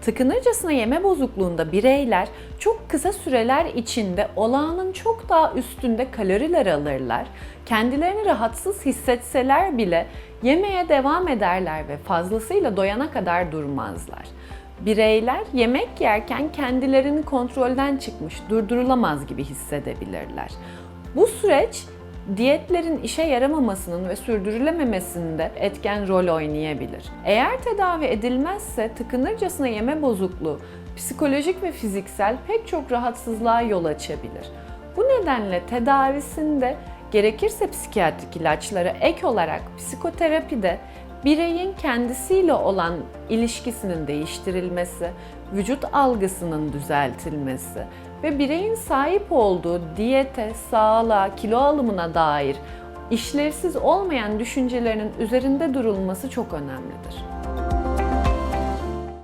Tıkınırcasına yeme bozukluğunda bireyler çok kısa süreler içinde olağanın çok daha üstünde kaloriler alırlar. Kendilerini rahatsız hissetseler bile yemeye devam ederler ve fazlasıyla doyana kadar durmazlar. Bireyler yemek yerken kendilerini kontrolden çıkmış, durdurulamaz gibi hissedebilirler. Bu süreç diyetlerin işe yaramamasının ve sürdürülememesinde etken rol oynayabilir. Eğer tedavi edilmezse tıkınırcasına yeme bozukluğu psikolojik ve fiziksel pek çok rahatsızlığa yol açabilir. Bu nedenle tedavisinde gerekirse psikiyatrik ilaçlara ek olarak psikoterapide bireyin kendisiyle olan ilişkisinin değiştirilmesi, vücut algısının düzeltilmesi ve bireyin sahip olduğu diyete, sağlığa, kilo alımına dair işlevsiz olmayan düşüncelerinin üzerinde durulması çok önemlidir.